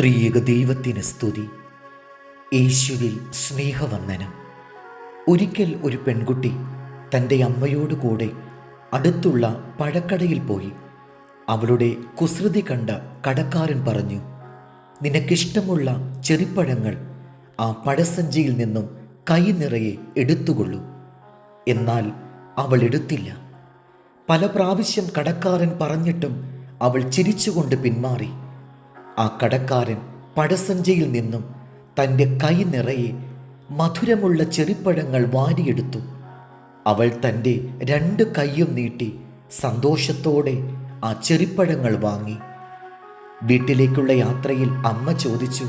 ത്രിയേക ദൈവത്തിന് സ്തുതി. യേശുവിൽ സ്നേഹവന്ദനം. ഒരിക്കൽ ഒരു പെൺകുട്ടി തന്റെ അമ്മയോട് കൂടെ അടുത്തുള്ള പഴക്കടയിൽ പോയി. അവളുടെ കുസൃതി കണ്ട കടക്കാരൻ പറഞ്ഞു നിനക്കിഷ്ടമുള്ള ചെറിപ്പഴങ്ങൾ ആ പഴസഞ്ചിയിൽ നിന്നും കൈ നിറയെ എടുത്തുകൊള്ളൂ. എന്നാൽ അവൾ എടുത്തില്ല. പല പ്രാവശ്യം കടക്കാരൻ പറഞ്ഞിട്ടും അവൾ ചിരിച്ചുകൊണ്ട് പിന്മാറി. ആ കടക്കാരൻ പഴസഞ്ചയിൽ നിന്നും തന്റെ കൈ നിറയെ മധുരമുള്ള ചെറിപ്പഴങ്ങൾ വാരിയെടുത്തു. അവൾ തന്റെ രണ്ട് കൈയും നീട്ടി സന്തോഷത്തോടെ ആ ചെറിപ്പഴങ്ങൾ വാങ്ങി. വീട്ടിലേക്കുള്ള യാത്രയിൽ അമ്മ ചോദിച്ചു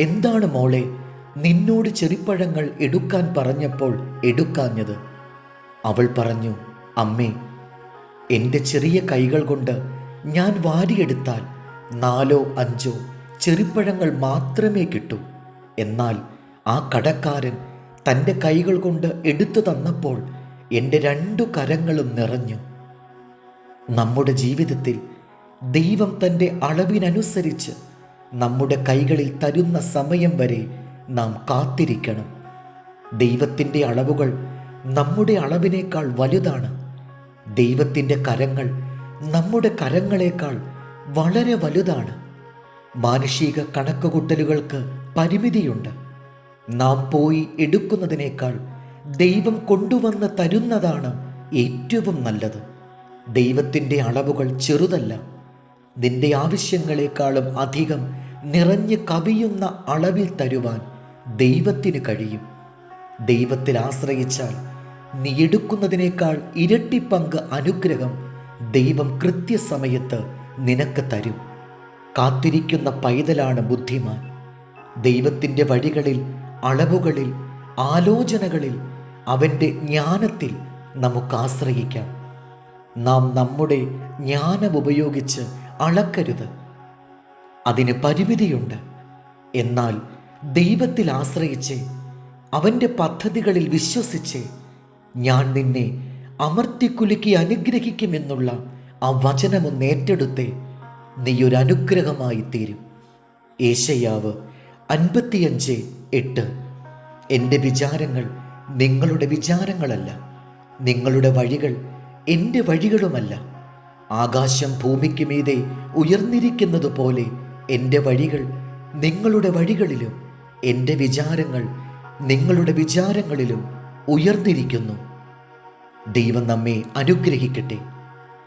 എന്താണ് മോളെ നിന്നോട് ചെറിപ്പഴങ്ങൾ എടുക്കാൻ പറഞ്ഞപ്പോൾ എടുക്കാഞ്ഞത്? അവൾ പറഞ്ഞു അമ്മേ എന്റെ ചെറിയ കൈകൾ കൊണ്ട് ഞാൻ വാരിയെടുത്താൽ നാലോ അഞ്ചോ ചെറിപ്പഴങ്ങൾ മാത്രമേ കിട്ടൂ. എന്നാൽ ആ കടക്കാരൻ തന്റെ കൈകൾ കൊണ്ട് എടുത്തു തന്നപ്പോൾ എന്റെ രണ്ടു കരങ്ങളും നിറഞ്ഞു. നമ്മുടെ ജീവിതത്തിൽ ദൈവം തന്റെ അളവിനനുസരിച്ച് നമ്മുടെ കൈകളിൽ തരുന്ന സമയം വരെ നാം കാത്തിരിക്കണം. ദൈവത്തിന്റെ അളവുകൾ നമ്മുടെ അളവിനേക്കാൾ വലുതാണ്. ദൈവത്തിന്റെ കരങ്ങൾ നമ്മുടെ കരങ്ങളേക്കാൾ വളരെ വലുതാണ്. മാനുഷിക കണക്കുകൂട്ടലുകൾക്ക് പരിമിതിയുണ്ട്. നാം പോയി എടുക്കുന്നതിനേക്കാൾ ദൈവം കൊണ്ടുവന്ന് തരുന്നതാണ് ഏറ്റവും നല്ലത്. ദൈവത്തിന്റെ അളവുകൾ ചെറുതല്ല. നിന്റെ ആവശ്യങ്ങളെക്കാളും അധികം നിറഞ്ഞ് കവിയുന്ന അളവിൽ തരുവാൻ ദൈവത്തിന് കഴിയും. ദൈവത്തിൽ ആശ്രയിച്ചാൽ നീ എടുക്കുന്നതിനേക്കാൾ ഇരട്ടി പങ്ക് അനുഗ്രഹം ദൈവം കൃത്യസമയത്ത് നിനക്ക് തരും. കാത്തിരിക്കുന്ന പൈതലാണ് ബുദ്ധിമാൻ. ദൈവത്തിന്റെ വഴികളിൽ അളവുകളിൽ ആലോചനകളിൽ അവന്റെ ജ്ഞാനത്തിൽ നമുക്ക് ആശ്രയിക്കാം. നാം നമ്മുടെ ജ്ഞാനം ഉപയോഗിച്ച് അളക്കരുത്. അതിന് പരിമിതിയുണ്ട്. എന്നാൽ ദൈവത്തിൽ ആശ്രയിച്ച് അവന്റെ പദ്ധതികളിൽ വിശ്വസിച്ച് ഞാൻ നിന്നെ അമർത്തിക്കുലുക്കി അനുഗ്രഹിക്കുമെന്നുള്ള ആ വചനമൊന്ന് ഏറ്റെടുത്തേ. നീയൊരു അനുഗ്രഹമായി തീരും. ഏശയാവ് അൻപത്തിയഞ്ച് എട്ട്. എന്റെ വിചാരങ്ങൾ നിങ്ങളുടെ വിചാരങ്ങളല്ല. നിങ്ങളുടെ വഴികൾ എന്റെ വഴികളുമല്ല. ആകാശം ഭൂമിക്ക് മീതെ ഉയർന്നിരിക്കുന്നത് പോലെ എന്റെ വഴികൾ നിങ്ങളുടെ വഴികളിലും എന്റെ വിചാരങ്ങൾ നിങ്ങളുടെ വിചാരങ്ങളിലും ഉയർന്നിരിക്കുന്നു. ദൈവം നമ്മെ അനുഗ്രഹിക്കട്ടെ.